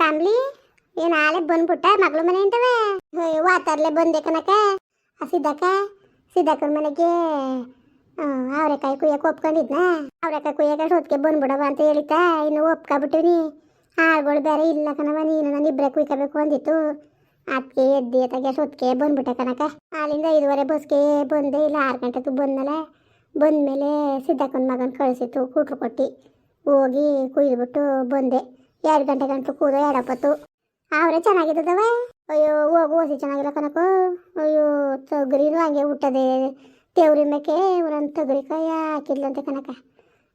ಕಾಮ್ಲಿ? ಏನು ನಾಳೆ ಬಂದ್ಬಿಟ್ಟ? ಮಗಳು ಮನೆ ಅಂತವೆ ವಾತಾರ್ಲೆ ಬಂದೆ ಕನಕ ಸಿದ್ದಕ್ಕ, ಸಿದ್ದಕ್ಕನ ಮನೆಗೆ ಅವರೆಕಾಯಿ ಕುಯ್ಯಕ್ಕೆ ಒಪ್ಕೊಂಡಿದ್ನ. ಅವರೆಕಾಯಿ ಕುಯ್ಯಕ್ಕೆ ಹೊತ್ತಿಗೆ ಬಂದ್ಬಿಡವ ಅಂತ ಹೇಳ್ತಾ ಇನ್ನು ಒಪ್ಕೊಬಿಟ್ಟಿನಿ. ಆಳ್ಗಳು ಬೇರೆ ಇಲ್ಲ ಕಣವ ನೀನು ನಾನು ಇಬ್ಬರೇ ಕುಯ್ಕೋಬೇಕು ಅಂದಿತ್ತು. ಅದಕ್ಕೆ ಎದ್ದಿ ಎತ್ತಾಗೆ ಹೊತ್ತಿಗೆ ಬಂದ್ಬಿಟ್ಟೆ ಕನಕ ಅಲ್ಲಿಂದ ಐದುವರೆ ಬಸ್ಗೆ ಬಂದೆ, ಇಲ್ಲ ಆರು ಗಂಟೆಗೆ ಬಂದಲ್ಲ ಬಂದಮೇಲೆ ಸಿದ್ದಕ್ಕನ ಮಗನ ಕಳಿಸಿತ್ತು, ಕೂಟ್ರು ಕೊಟ್ಟು. ಹೋಗಿ ಕುಯ್ದುಬಿಟ್ಟು ಬಂದೆ. ಎರಡು ಗಂಟೆ ಗಂಟು ಕೂದ ಎರಡಪ್ಪತ್ತು ಅವರೇ ಚೆನ್ನಾಗಿದ್ದದವ. ಅಯ್ಯೋ, ಹೋಗು, ಹೋಸಿ ಚೆನ್ನಾಗಿಲ್ಲ ಕನಕು ಅಯ್ಯೋ, ತೊಗರಿನೂ ಹಂಗೆ ಹುಟ್ಟದೆ. ತೆವ್ರಿ ಮೇಕೆ, ಒಂದೊಂದು ಕೈ ಹಾಕಿದ್ಲಂತೆ ಕನಕ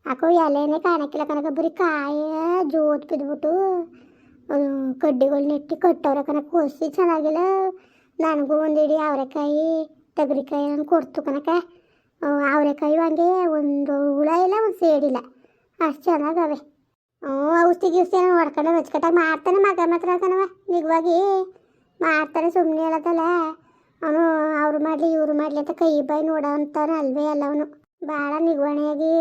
ಹಾಕೋ ಎಲೆನೇ ಕಾಣಕ್ಕಿಲ್ಲ ಕನಕ ಬರೀ ಕಾಯ ಜೋತ್ ಬಿದ್ಬಿಟ್ಟು. ಕಡ್ಡಿಗಳು ನೆಟ್ಟಿ ಕಟ್ಟವ್ರೆ ಕನಕ ಹೊಸಿ ಚೆನ್ನಾಗಿಲ್ಲ. ನನಗೂ ಒಂದು ಇಡೀ ಅವರೆಕಾಯಿ, ತೊಗರಿಕಾಯಿ ನಾನು ಕೊಡ್ತು ಕನಕ ಅವರೆಕಾಯಿ ಹಂಗೆ ಒಂದು ಹುಳ ಇಲ್ಲ, ಒಂದು ಸೇಡಿಲ್ಲ. ಅಷ್ಟು ಚೆನ್ನಾಗವೆ. ಹ್ಞೂ ಔಷಧಿ ಗಿಷ್ಟಿ ಹೊಡ್ಕೊಂಡು ಹಚ್ಕಟ್ಟಾಗ ಮಾಡ್ತಾನೆ ಮಗ ಮಾತ್ರ ಕಣವ ನಿಗವಾಗಿ ಮಾಡ್ತಾನೆ ಸುಮ್ಮನೆ ಹೇಳತ್ತಲ್ಲ ಅವನು ಅವ್ರು ಮಾಡಲಿ, ಇವ್ರು ಮಾಡಲಿ ಅಂತ ಕೈ ಬಾಯಿ ನೋಡೋ ಅಲ್ವೇ ಅಲ್ಲ ಅವನು. ಭಾಳ ನಿಗವಣೆಯಾಗಿ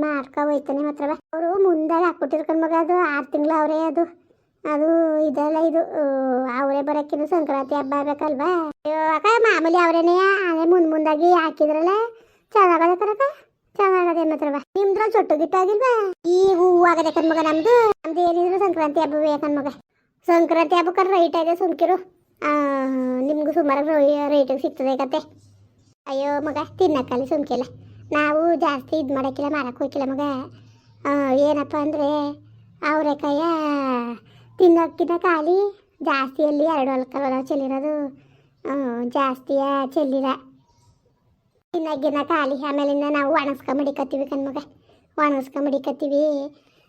ಮಾಡ್ಕೊ ಹೋಯ್ತಾನೆ ಮಾತ್ರವ. ಅವರು ಮುಂದಾಗ ಹಾಕ್ಬಿಟ್ಟಿರ್ಕೊಂಡು ಮಗ ಅದು, ಆರು ತಿಂಗಳು ಅವರೇ ಅದು. ಅದು ಇದೆಲ್ಲ ಇದು ಅವರೇ ಬರೋಕ್ಕಿನ್ನು ಸಂಕ್ರಾಂತಿ ಹಬ್ಬ ಆಗ್ಬೇಕಲ್ವಾ? ಅಕ್ಕ, ಮಾಮೂಲಿ ಅವರೇನೇ ಅದೇ ಮುಂದೆ ಮುಂದಾಗಿ ಹಾಕಿದ್ರಲ್ಲ? ಚೆನ್ನಾಗದ ಕನಕ ಚೆನ್ನಾಗದೆ ಮಾತ್ರವ ನಿಮ್ದ್ರಲ್ಲಿ ಚೊಟ್ಟು ಗಿಟ್ಟಾಗಿಲ್ವಾ ಈ ಹೂವು ಆಗದೆ ಕಣ್ಮಗ ನಮ್ದು. ನಮ್ದು ಏನಿದ್ರು ಸಂಕ್ರಾಂತಿ ಹಬ್ಬವೇ ಕಣ್ಮಗ ಸಂಕ್ರಾಂತಿ ಹಬ್ಬಕ್ಕೆ ರೈಟ್ ಇದೆ ಸುಮ್ಕಿರು. ನಿಮ್ಗೂ ಸುಮಾರು ರೈಟಿಗೆ ಸಿಗ್ತದೆ ಕತೆ. ಅಯ್ಯೋ ಮಗ ತಿನ್ನಕ್ಕಲ್ಲಿ ಸುಮ್ಕಿಲ್ಲ. ನಾವು ಜಾಸ್ತಿ ಇದು ಮಾಡೋಕ್ಕಿಲ್ಲ ಮಾರಕ್ಕೆ ಹೋಗಿಲ್ಲ ಮಗ. ಏನಪ್ಪ ಅಂದರೆ ಅವರೆಕಾಯ ತಿನ್ನೋಕ್ಕಿಂತ ಖಾಲಿ ಜಾಸ್ತಿಯಲ್ಲಿ ಎರಡು ಹೊಲ್ಕಲ್ಲ ಚೆಲ್ಲಿರೋದು. ಜಾಸ್ತಿಯ ಚೆಲ್ಲಿರ ತಿನ್ನಗಿನ್ನ ಖಾಲಿ ಆಮೇಲಿಂದ ನಾವು ಒಣಸ್ಕೊಂಬಿಡಿಕತ್ತೀವಿ ಕಣ್ಮಗ ಒಣಸ್ಕೊಂಬಿಡಿಕತ್ತೀವಿ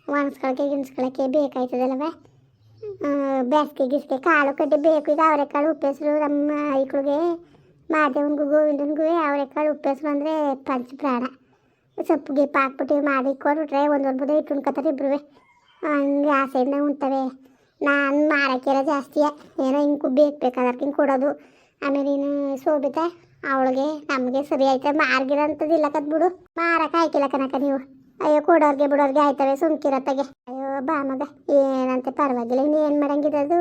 ಒಣಸ್ಕೊಳಕ್ಕೆ ಗಿಣಸ್ಕೊಳಕ್ಕೆ ಬೇಕಾಯ್ತದಲ್ಲವ? ಬೇಸಿಗೆ, ಗಿಸ್ಗೆ ಕಾಳು ಕಡ್ಡಿ ಬೇಕು. ಈಗ ಅವರೆಕಾಳು ಉಪ್ಪೆಸರು ನಮ್ಮ ಐಕ್ಳಿಗೆ, ಮಾದೇವನಿಗೂ, ಗೋವಿಂದನ್ಗೂ ಅವರೆಕಾಳು ಉಪ್ಪೆಸರು ಅಂದರೆ ಪಂಚ ಪ್ರಾಣ. ಸೊಪ್ಪು ಗಿಪ್ಪು ಹಾಕ್ಬಿಟ್ಟು ಮಾಡಿ ಕೊಟ್ಬಿಟ್ರೆ ಒಂದು ಒಂದು ಬುದ ಇಟ್ಟುಣ್ಕೊತಾರೆ ಇಬ್ರು ಹಂಗೆ ಆಸೆಯಿಂದ ಉಣ್ತವೆ. ನಾನು ಮಾರಕ್ಕೆಲ್ಲ ಜಾಸ್ತಿಯ. ಏನೋ ಹಿಂಗೆ ಬೇಕು ಬೇಕಾದ್ರೆ ಹಿಂಗೆ ಕೊಡೋದು. ಆಮೇಲೆ ಇನ್ನು ಶೋಭಿತಾ ಅವಳಿಗೆ ನಮಗೆ ಸರಿ ಆಯ್ತು ಮಾರ್ಗಿರಂಥದ್ದಿಲ್ಲ ಕದ್ ಬಿಡು. ಮಾರಕ್ಕೆ ಹಾಕಿಲ್ಲ ಕನಕ ನೀವು. ಅಯ್ಯೋ, ಕೊಡೋರ್ಗೆ ಬಿಡೋರ್ಗೆ ಆಯ್ತವೆ ಸುಮ್ಕಿರತ್ತಗೆ. ಅಯ್ಯೋ, ಬಾ ಮಗ. ಏನಂತೆ ಪರವಾಗಿಲ್ಲ ಇನ್ನು ಏನು ಮಾಡಂಗಿದೆ ಅದು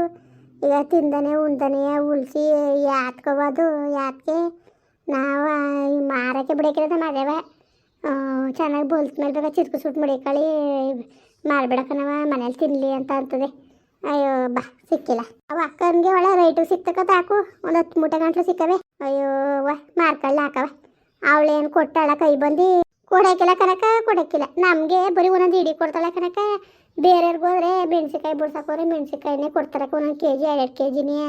ಈಗ ತಿಂದನೆ, ಉಂದನೆ, ಉಳಿಸಿ, ಯಾತ್ಕೋಬೋದು, ಯಾತ್ಕೆ. ನಾವು ಮಾರಕ್ಕೆ ಬಿಡಕ್ಕಿರೋದ ಮಾಡ್ಯಾವ. ಚೆನ್ನಾಗಿ ಬೋಲ್ಸ್ ಮೇಲೆ ಬೇಕಾ ಚಿರ್ಕು ಸುಟ್ಟು ಮಡಿಕಳಿ ನಾವು, ಮನೇಲಿ ತಿನ್ನಲಿ ಅಂತ ಅಂತದೆ. ಅಯ್ಯೋ, ಬಾ, ಸಿಕ್ಕಿಲ್ಲ. ಅವ ಅಕ್ಕನಿಗೆ ಒಳ್ಳೆ ರೇಟು ಸಿಕ್ತಕ್ಕ ತಾಕು. ಒಂದು ಹತ್ತು ಮೂಟೆ ಗಂಟ್ಲು ಸಿಕ್ಕವೆ. ಅಯ್ಯೋ ವ ಮಾರ್ಕಳ್ಳ ಹಾಕವ. ಅವಳೇನು ಕೊಟ್ಟಾಳ ಕೈ ಬಂದು? ಕೊಡಕ್ಕಿಲ್ಲ ಕನಕ ಕೊಡಕ್ಕಿಲ್ಲ. ನಮಗೆ ಬರೀ ಒಂದೊಂದು ಇಡಿ ಕೊಡ್ತಾಳೆ ಕನಕ ಬೇರೆಯವ್ರಿಗೆ ಹೋದ್ರೆ ಮೆಣಸಿನ್ಕಾಯಿ ಬಿಡ್ಸಕ್ಕೆ ಹೋದ್ರೆ ಮೆಣಸಿನ್ಕಾಯಿನೇ ಕೊಡ್ತಾರೆ ಒಂದೊಂದು ಕೆ ಜಿ ಎರಡು ಕೆ ಜಿನೇ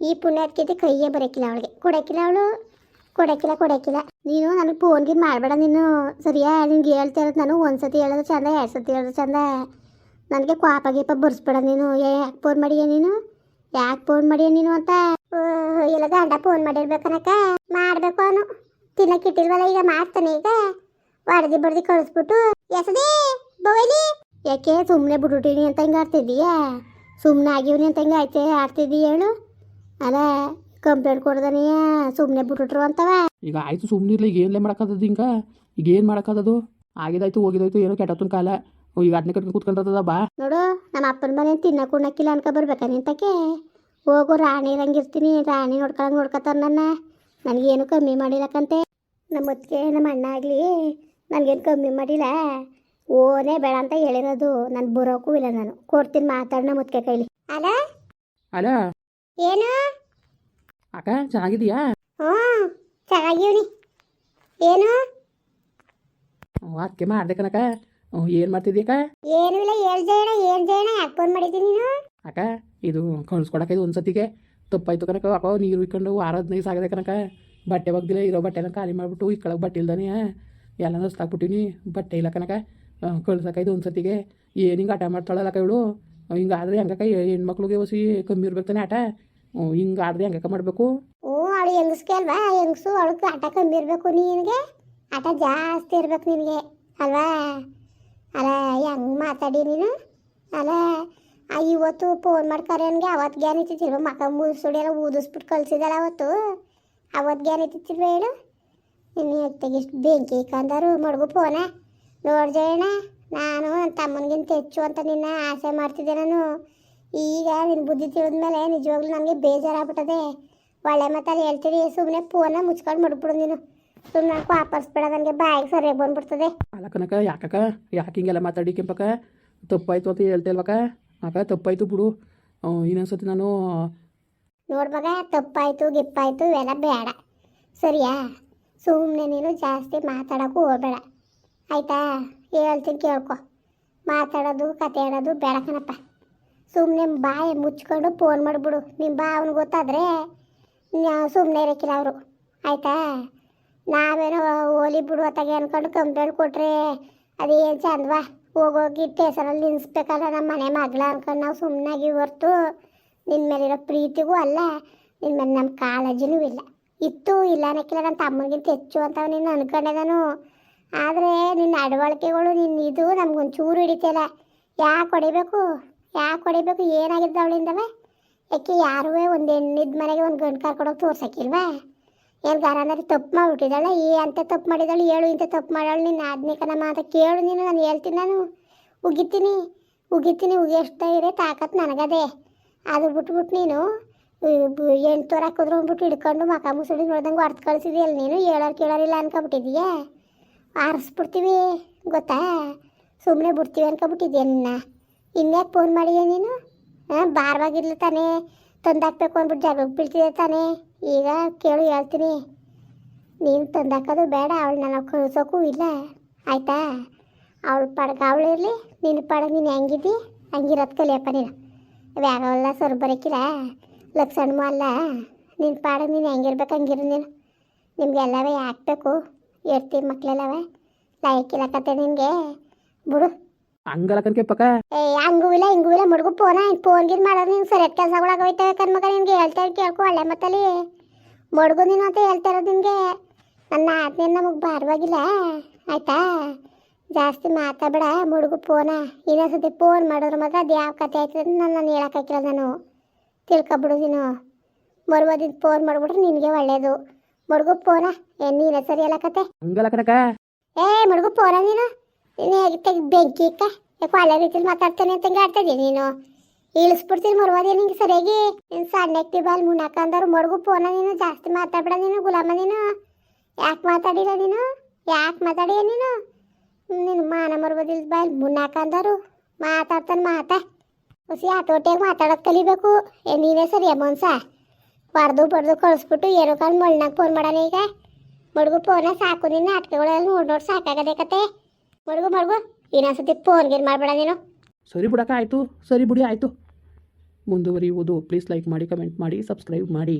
ಈ ಪುಣ್ಯಕ್ಕೆ ಕೈಯೇ ಬರೋಕ್ಕಿಲ್ಲ ಅವಳಿಗೆ. ಕೊಡಕ್ಕಿಲ್ಲ ಅವಳು? ಕೊಡಕ್ಕಿಲ್ಲ ಕೊಡಕ್ಕಿಲ್ಲ. ನೀನು ನನಗೆ ಫೋನ್ಗೆ ಮಾಡಬೇಡ ನೀನು. ಸರಿಯಾ? ನಿನ್ಗೆ ಹೇಳ್ತಾ ಇರೋದು ನಾನು ಒಂದು ಸತಿ ಹೇಳೋದು ಚಂದ, ಎರಡು ಸತಿ ಹೇಳೋದು ಚಂದ. ನನಗೆ ಕ್ವಾಪ ಗೀಪ ಬರ್ಸ್ಬೇಡ ನೀನು. ಯಾಕೆ ಫೋನ್ ಮಾಡಿಯ ನೀನು? ಯಾಕೆ ಫೋನ್ ಮಾಡಿಯ ನೀನು ಅಂತ? ಇಲ್ಲ ಗಂಡ ಫೋನ್ ಮಾಡಿರ್ಬೇಕನಕ ಮಾಡ್ಬೇಕು ಅವನು. ತಿನ್ನಕ್ಕೆ ಇಟ್ಟಿಲ್ವಲ್ಲ, ಈಗ ಮಾಡ್ತಾನೆ ಈಗ. ಹೊಡೆದಿ ಬಡ್ದಿ ಕಳಿಸ್ಬಿಟ್ಟು ಎಸದಿ ಬೋಯ್ಲಿ ಯಾಕೆ ಸುಮ್ಮನೆ ಬಿಟ್ಬಿಟ್ಟಿನಿ ಅಂತ ಹಿಂಗೆ ಆಡ್ತಿದ್ದೀಯಾ? ಸುಮ್ಮನೆ ಆಗಿವ್ನಿ ಅಂತ ಹಿಂಗೆ ಆಯ್ತೆ, ಆಡ್ತಿದ್ದೀಯ ಹೇಳು? ಅಲ್ಲ ಕಂಪ್ಲೇಂಟ್ ಕೊಡ್ದಾನೆಯ ಸುಮ್ಮನೆ ಬಿಟ್ಬಿಟ್ರು ಅಂತವ. ಈಗ ಆಯಿತು ಸುಮ್ಮನಿರ್ಲಿ ಈಗ ಏನ್ಲೇ ಮಾಡೋಕ್ಕಾಗದು ಹಿಂಗೆ? ಈಗ ಏನು ಮಾಡೋಕ್ಕಾಗದು ಆಗಿದಾಯ್ತು, ಹೋಗಿದಾಯ್ತು, ಏನೋ ಕೆಟ್ಟತ್ತನ ಕಾಲ. ಈಗ ಅದನ್ನ ಕಟ್ಕೊಂಡು ಕೂತ್ಕೊಂಡ್ರದ ಬಾ ನೋಡು ನಮ್ಮ ಅಪ್ಪನ ಮನೆ ತಿನ್ನ ಕುಣಕ್ಕಿಲ್ಲ ಅನ್ಕೊ ಬರ್ಬೇಕಾ ನಿಂತಕ್ಕೆ? ಹೋಗು ರಾಣಿ ಇರಂಗಿರ್ತೀನಿ ರಾಣಿ ನೋಡ್ಕೊಳಂಗೆ ನೋಡ್ಕೊತಾರ ನನ್ನ. ನನಗೇನು ಕಮ್ಮಿ ಮಾಡಿಲ್ಲಕಂತೆ ನಮ್ಮ ನಮ್ಮ ಅಣ್ಣ ಆಗಲಿ ನನಗೇನು ಕಮ್ಮಿ ಮಾಡಿಲ್ಲ. ಓನೇ ಬೇಡ ಅಂತ ಹೇಳಿರೋದು ನಾನು ಬರೋಕ್ಕೂ ಇಲ್ಲ ನಾನು. ಕೊಡ್ತೀನಿ ಮಾತಾಡ ನಮ್ಮ ಮುತ್ತಿಗೆ ಕೈಲಿ. ಅಲ್ಲ ಅಲ್ಲ ಏನು? ಅಕ್ಕ ಚೆನ್ನಾಗಿದೀಯಾ ಹ್ಞೂ ಚೆನ್ನಾಗಿವ್ನಿ ಏನು? ಅದಕ್ಕೆ ಮಾಡಿದೆ ಕನಕ ಏನು ಮಾಡ್ತಿದ್ದೀಕ ಏನು ಇಲ್ಲ ಏನು ಜಯಣ ಯಾಕೆ ಫೋನ್ ಮಾಡಿದ್ದೀನಿ ನೀನು? ಅಕ್ಕ ಇದು ಕಳ್ಸ್ಕೊಡಕ್ಕೆ ಇದು ಒಂದು ಸತಿಗೆ ತಪ್ಪಾಯ್ತು ಕನಕ ಅಕ್ಕ ನೀರು ಇಕ್ಕೊಂಡು ವಾರ ಹದಿನೈದು ಸಾಗದೆ ಕನಕ ಬಟ್ಟೆ ಒಗ್ದಿಲ್ಲ ಇರೋ ಬಟ್ಟೆನ ಖಾಲಿ ಮಾಡಿಬಿಟ್ಟು ಇಕ್ಕಳಕ್ಕೆ ಬಟ್ಟೆ ಇಲ್ದಾನೆ ಎಲ್ಲ ನಸ್ತಾಕ್ಬಿಟ್ಟಿನಿ ಬಟ್ಟೆ ಇಲ್ಲ ಕನಕ ಕಳ್ಸಕ್ಕ ಒಂದು ಒಂದ್ಸತಿಗೆ. ಏನು ಹಿಂಗೆ ಆಟ ಮಾಡ್ತಾಳಲ್ಲ ಇವಳು? ಹಿಂಗಾದ್ರೆ ಹೆಂಗಕ್ಕ ಹೆಣ್ಮಕ್ಳಿಗೆ ಹೊಸಿ ಕಮ್ಮಿ ಇರ್ಬೇಕು ಆಟ? ಹಿಂಗಾದ್ರೆ ಹೆಂಗಕ್ಕ ಮಾಡಬೇಕು? ಓ ಅವಳು ಹೆಂಗಸ್ಗೆ ಅಲ್ವಾ? ಹೆಂಗಸು ಅವಳಿಗೆ ಆಟ ಕಮ್ಮಿ ಇರಬೇಕು ನಿನಗೆ? ಆಟ ಜಾಸ್ತಿ ಇರ್ಬೇಕು ನಿನಗೆ ಅಲ್ವಾ? ಅಲ್ಲ ಹೆಂಗೆ ಮಾತಾಡಿ ನೀನು? ಅಲ್ಲ ಇವತ್ತು ಫೋನ್ ಮಾಡ್ತಾರೆ ನನಗೆ ಅವತ್ತು ಗ್ಯಾನ್ ಇತ್ತಿತ್ತಿಲ್ವ ಮಕ ಮುಸುಡಿ ಎಲ್ಲ ಊದಿಸ್ಬಿಟ್ಟು ಕಳ್ಸಿದಲ್ಲ ಅವತ್ತು. ಅವತ್ತು ಗ್ಯಾನ್ ಇತ್ತಿತ್ತಿಲ್ವ ಹೇಳು. ಇನ್ನು ಎತ್ತಿಗಿಷ್ಟು ಬೆಂಕಿ ಕಂದರು ಮಡ್ಗು ಫೋನ ನೋಡ್ಜೇಣ ನಾನು ನನ್ನ ತಮ್ಮನಿಗಿಂತ ಹೆಚ್ಚು ಅಂತ ನಿನ್ನ ಆಸೆ ಮಾಡ್ತಿದ್ದೆ ನಾನು. ಈಗ ನಿನ್ನ ಬುದ್ಧಿ ತಿಳಿದ್ಮೇಲೆ ನಿಜವಾಗ್ಲೂ ನನಗೆ ಬೇಜಾರಾಗ್ಬಿಟ್ಟದೆ. ಒಳ್ಳೆ ಮಾತಲ್ಲಿ ಹೇಳ್ತೀರಿ ಸುಮ್ಮನೆ ಫೋನ ಮುಚ್ಕೊಂಡು ಮಡ್ಬಿಡು ನೀನು. ಸುಮ್ಮನೆ ವಾಪಸ್ ಬೇಡ ನನಗೆ ಬಾಯಿಗೆ ಸರಿಯಾಗಿ ಬಂದ್ಬಿಡ್ತದೆ. ಅಲ್ಲ ಕನಕ ಯಾಕಕ್ಕ ಯಾಕೆ ಹಿಂಗೆಲ್ಲ ಮಾತಾಡಿ ಕೆಂಪಕ್ಕ ತಪ್ಪಾಯ್ತು ಅಂತ ಹೇಳ್ತೇಲ್ವಕ್ಕ ಅಕ್ಕ ತಪ್ಪಾಯ್ತು ಬಿಡು. ಇನ್ನೊಂದ್ಸತಿ ನಾನು ನೋಡ್ ಮಗ ತಪ್ಪಾಯ್ತು ಗಿಪ್ಪಾಯ್ತು ಇವೆಲ್ಲ ಬೇಡ. ಸರಿಯಾ? ಸುಮ್ಮನೆ ನೀನು ಜಾಸ್ತಿ ಮಾತಾಡೋಕ್ಕೂ ಹೋಗ್ಬೇಡ. ಆಯ್ತಾ? ಹೇಳ್ತೀನಿ ಕೇಳ್ಕೊ. ಮಾತಾಡೋದು ಕತೆ ಆಡೋದು ಬೇಡ ಕಣಪ್ಪ. ಸುಮ್ಮನೆ ಬಾಯಿ ಮುಚ್ಕೊಂಡು ಫೋನ್ ಮಾಡಿಬಿಡು. ನಿಮ್ಮ ಬಾ ಅವ್ನಿಗೆ ಗೊತ್ತಾದರೆ ಸುಮ್ಮನೆ ಇರೋಕ್ಕಿಲ್ಲ ಅವರು. ಆಯ್ತಾ? ನಾವೇನೋ ಹೋಲಿ ಬಿಡು ಅತ್ತಾಗೆ ಅನ್ಕೊಂಡು ಕಂಪ್ಲೇಂಟ್ ಕೊಟ್ರೆ ಅದೇನು ಚಂದವಾ ಹೋಗೋಗಿ ಟೇಸರಲ್ಲಿ ನಿಲ್ಲಿಸ್ಬೇಕಲ್ಲ ನಮ್ಮ ಮನೆ ಮಗಳ ಅನ್ಕೊಂಡು ನಾವು ಸುಮ್ಮನಾಗಿ ಹೊರ್ತು ನಿನ್ನ ಮೇಲಿರೋ ಪ್ರೀತಿಗೂ ಅಲ್ಲ ನಿನ್ನ ಮೇಲೆ ನಮ್ಮ ಕಾಳಜಿನೂ ಇಲ್ಲ. ಇತ್ತು ಇಲ್ಲ ಅನ್ನಕ್ಕಿಲ್ಲ ನನ್ನ ತಮ್ಮನಿಗಿಂತ ಹೆಚ್ಚು ಅಂತ ನೀನು ಅನ್ಕೊಂಡೆ ನಾನು ಆದರೆ ನಿನ್ನ ಅಡವಳಿಕೆಗಳು ನಿನ್ನ ಇದು ನಮ್ಗೊಂದು ಚೂರು ಹಿಡಿತಿಲ್ಲ. ಯಾಕೆ ಹೊಡಿಬೇಕು? ಯಾಕೆ ಹೊಡಿಬೇಕು? ಏನಾಗಿದ್ದು ಅವಳಿಂದವ ಯಾಕೆ ಯಾರೂ ಒಂದು ಹೆಣ್ಣಿದ ಮನೆಗೆ ಒಂದು ಗಂಡು ಕರ್ಕೊಂಡೋಗಿ ತೋರ್ಸಕ್ಕಿಲ್ವಾ? ಏನು ಗಾರಂದ್ರೆ ತಪ್ಪು ಮಾಡಿಬಿಟ್ಟಿದ್ದಾಳೆ? ಈ ಅಂತ ತಪ್ಪು ಮಾಡಿದಾಳು ಹೇಳು ಇಂಥ ತಪ್ಪು ಮಾಡಾಳು ನಿನ್ನ ಆದ್ನಿಕನಮ್ಮ ಅಂತ ಕೇಳು ನೀನು, ನಾನು ಹೇಳ್ತೀನಿ ನಾನು. ಉಗಿತೀನಿ ಉಗಿತೀನಿ, ಉಗಿಯಷ್ಟ ಇರೋ ತಾಕತ್ ನನಗದೆ. ಅದು ಬಿಟ್ಬಿಟ್ಟು ನೀನು ಎಂಟು ತೋರ ಹಾಕಿದ್ರು ಅಂದ್ಬಿಟ್ಟು ಹಿಡ್ಕೊಂಡು ಮಕ ಮುಸುಡಿ ನೋಡ್ದಂಗೆ ಹೊರ್ತು ಕಳಿಸಿದೆಯಲ್ಲ ನೀನು, ಹೇಳೋರು ಕೇಳೋರಿಲ್ಲ ಅನ್ಕೊಬಿಟ್ಟಿದೀಯ? ಆರಿಸ್ಬಿಡ್ತೀವಿ, ಗೊತ್ತಾ? ಸುಮ್ಮನೆ ಬಿಡ್ತೀವಿ ಅನ್ಕೊಬಿಟ್ಟಿದ್ಯಾ ನಿನ್ನ? ಇನ್ಯಾಕೆ ಫೋನ್ ಮಾಡಿದ್ಯಾ ನೀನು? ಹಾಂ ಬಾರವಾಗಿರ್ಲಿ ತಾನೇ, ತಂದಾಕ್ಬೇಕು ಅಂದ್ಬಿಟ್ಟು ಜಾಗಕ್ಕೆ ಬೀಳ್ತಿದೆ ತಾನೇ? ಈಗ ಕೇಳು ಹೇಳ್ತೀನಿ. ನೀನು ತಂದಾಕೋದು ಬೇಡ, ಅವಳು ನನ್ನ ಕಳ್ಸೋಕ್ಕೂ ಇಲ್ಲ. ಆಯಿತಾ? ಅವಳು ಪಡಗ ಅವಳಿರಲಿ ನಿನ್ನ ಪಡ ನೀನು ಹೆಂಗಿದ್ದಿ? ಹಂಗಿರೋದು ಕಲಿಯಪ್ಪ ನೀನು. ವ್ಯಾಗವಲ್ಲ ಸರ್ ಬರೋಕ್ಕಿಲ್ಲ ಲಕ್ಷಣಮೂ ಅಲ್ಲ. ನಿನ್ನ ಪಾಡ ನೀನು ಹೆಂಗಿರ್ಬೇಕು ಹಂಗಿರು ನೀನು. ನಿಮಗೆಲ್ಲವೇ ಹಾಕ್ಬೇಕು. ಇರ್ತೀವಿ ಮಕ್ಕಳೆಲ್ಲವೇ ಲಾಯಕ್ಕಿಲ್ಲ ಕತೆ ನಿನಗೆ. ಬಿಡು. ಹಂಗಲ್ಲ ಕನ್ಕೆಂಪಕ್ಕ ಏ ಹಂಗೂ ಇಲ್ಲ ಹಿಂಗೂ ಇಲ್ಲ. ಮುಡುಗು ಫೋನ ಫೋನ್ ಗಿನ್ ಮಾಡೋದು ನೀನು ಸರಿಯಾದ ಕೆಲಸಗಳಾಗ ಹೋಯ್ತವೆ ಕಣ್ಮಗ ನಿನ್ಗೆ? ಹೇಳ್ತಾ ಕೇಳ್ಕೊ ಒಳ್ಳೆ ಮತ್ತಲ್ಲಿ ಮುಡುಗು ನೀನು ಅಂತ ಹೇಳ್ತಾ ಇರೋದು ನಿನಗೆ? ನನ್ನ ಆತ್ಮೀಯ ನಮಗೆ ಬಾರವಾಗಿಲ್ಲ ಆಯ್ತಾ? ಜಾಸ್ತಿ ಮಾತಾಡಬೇಡ ಮುಡುಗು ಫೋನ. ಇನ್ನೊಂದ್ಸತಿ ಫೋನ್ ಮಾಡೋರು ಮಾತ್ರ ಅದು ಯಾವ ಕತೆ ಆಯ್ತದೆ ಅಂತ ನಾನು ನಾನು ಹೇಳೋಕ್ಕಾಗಿಲ್ಲ ನಾನು. ತಿಳ್ಕೊಬಿಡು ನೀನು. ಮರುವದಿನ ಫೋನ್ ಮಾಡಿಬಿಟ್ರೆ ನಿನಗೆ ಒಳ್ಳೇದು. ಮುಡುಗು ಫೋನ ಏನು ನೀನೇ ಸರಿ ಹೇಳಕತೆ ಹಂಗಲ್ಲ ಕನಕ ಏ ಮುಡುಗು ಫೋನ ನೀನು? ತೆಗಿ ಬೆಂಕಿ ಇಕ್ಕ ಯಾಕೆ ಒಳ್ಳೆ ರೀತಿಲಿ ಮಾತಾಡ್ತಾನೆ ಅಂತ ಆಡ್ತಾ ನೀನು? ಇಳಿಸ್ಬಿಡ್ತೀನಿ ಮರುವಾದಿ ನಿಂಗೆ ಸರಿಯಾಗಿ? ಸಣ್ಣ ಎಕ್ಟಿ ಬಾಲ್ ಅಂದರು ಮಡ್ಗು ಫೋನ ನೀನು, ಜಾಸ್ತಿ ಮಾತಾಡ್ಬೇಡ ನೀನು, ಗುಲಾಮ ನೀನು. ಯಾಕೆ ಮಾತಾಡಿಲ್ಲ ನೀನು? ಯಾಕೆ ಮಾತಾಡಿಯ ನೀನು? ನೀನು ಮಾನ ಮರುವದಿಲ್ ಬಾಲ್ ಮುನ್ನಾಕಂದವರು ಮಾತಾಡ್ತಾನೆ ಮಾತಾ. ಹುಸಿ ಆತೋಟಿಯಾಗಿ ಮಾತಾಡೋದು ಕಲಿಬೇಕು. ಏ ನೀನೇ ಸರಿಯ ಅಮ್ಮನ್ಸ ಹೊಡೆದು ಬಡ್ದು ಕಳಿಸ್ಬಿಟ್ಟು ಏನೋ ಕಾಲ ಮಣ್ಣಾಗ ಫೋನ್ ಮಾಡೋಣ ಈಗ. ಮಡ್ಗು ಫೋನ ಸಾಕು ನಿನ್ನ ನಾಟಕಗಳೆಲ್ಲ ನೋಡಿ ನೋಡಿ ಸಾಕಾಗದೆ ಕತೆ. ಮಡ್ಗು ಮಡ್ಗು ಇನ್ನೊಂದ್ಸತಿ ಫೋನ್ ಗೇನ್ ಮಾಡಬೇಡ ನೀನು. ಸರಿ ಬಿಡಕ್ಕ ಆಯಿತು. ಸರಿ ಬಿಡಿ, ಆಯಿತು. ಮುಂದುವರಿಯುವುದು. ಪ್ಲೀಸ್ ಲೈಕ್ ಮಾಡಿ ಕಮೆಂಟ್ ಮಾಡಿ ಸಬ್ಸ್ಕ್ರೈಬ್ ಮಾಡಿ.